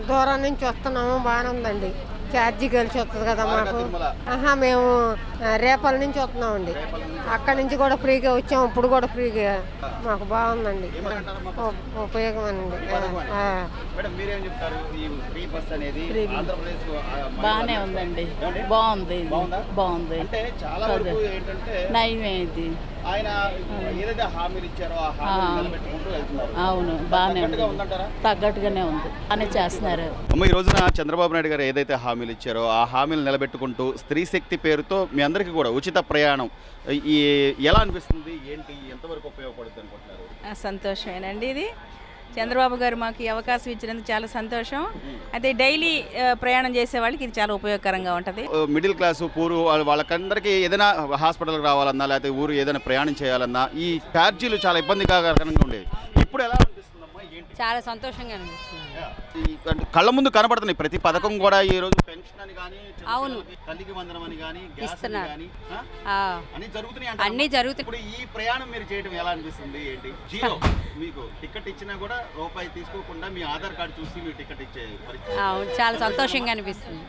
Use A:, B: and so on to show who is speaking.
A: దూరం నుంచి వస్తున్నాము బాగానే ఉందండి. ఛార్జీ కలిసి వస్తుంది కదా మాకు. ఆహా మేము రేపల నుంచి వస్తున్నామండి. అక్కడి నుంచి కూడా ఫ్రీగా వచ్చాము ఇప్పుడు కూడా ఫ్రీగా. మాకు బాగుందండి. ఉ- ఉపయోగమేనండి. ఆ, ఆ.
B: మేడం మీరేం చెప్తారు? ఈ ఫ్రీ బస్ అనేది ఆంధ్రప్రదేశ్
C: బాగానే ఉందండి. బాగుంది. ఇది.
B: బాగుందా?
C: బాగుంది.
B: అంటే చాలా వరకు ఏంటంటే
C: నయమే ఇది
B: ఆయన ఏదైతే హామీలు ఇచ్చారో ఆ హామీలు నిలబెట్టుకుంటూ వెళ్తున్నారు.
C: అవును బాగానే తగ్గట్టుగానే ఉంది. బాగానే చేస్తున్నారు.
B: అమ్మ ఈ రోజున చంద్రబాబు నాయుడు గారు ఏదైతే హామీలు ఇచ్చారో ఆ హామీలు నిలబెట్టుకుంటూ స్త్రీ శక్తి పేరుతో మీ అందరికీ కూడా ఉచిత ప్రయాణం ఈ ఎలా అనిపిస్తుంది? ఏంటి? ఎంతవరకు ఉపయోగపడుతుంది అనుకుంటున్నారు?
D: ఆ, సంతోషమేనండి ఇది. చంద్రబాబు గారు మాకు ఈ అవకాశం ఇచ్చినందుకు చాలా సంతోషం. అయితే డైలీ ప్రయాణం చేసే వాళ్ళకి ఇది చాలా ఉపయోగకరంగా ఉంటుంది.
B: మిడిల్ క్లాస్ పూరు వాళ్ళకందరికీ ఏదైనా హాస్పిటల్కి రావాలన్నా లేకపోతే ఊరు ఏదైనా ప్రయాణం చేయాలన్నా ఈ ఛార్జీలు చాలా ఇబ్బందికరంగా ఉండేది ఇప్పుడు ఎలా
E: చాలా సంతోషంగా అనిపిస్తుంది.
B: కళ్ళ ముందు కనబడుతున్నాయి ప్రతి పథకం కూడా ఈ రోజు పెన్షన్ అని కానీ
E: అవును.
B: తల్లికి వందనం అని కానీ
E: ఇస్తున్నారు.
B: అన్ని జరుగుతున్నాయి?
E: అన్నీ జరుగుతున్నాయి
B: ఇప్పుడు ఈ ప్రయాణం మీరు చేయడం ఎలా అనిపిస్తుంది? ఏంటి? జీరో. మీకు టికెట్ ఇచ్చినా కూడా రూపాయి తీసుకోకుండా మీ ఆధార్ కార్డు చూసి మీ టికెట్ ఇచ్చే పరిస్థితి.
E: అవును చాలా సంతోషంగా అనిపిస్తుంది.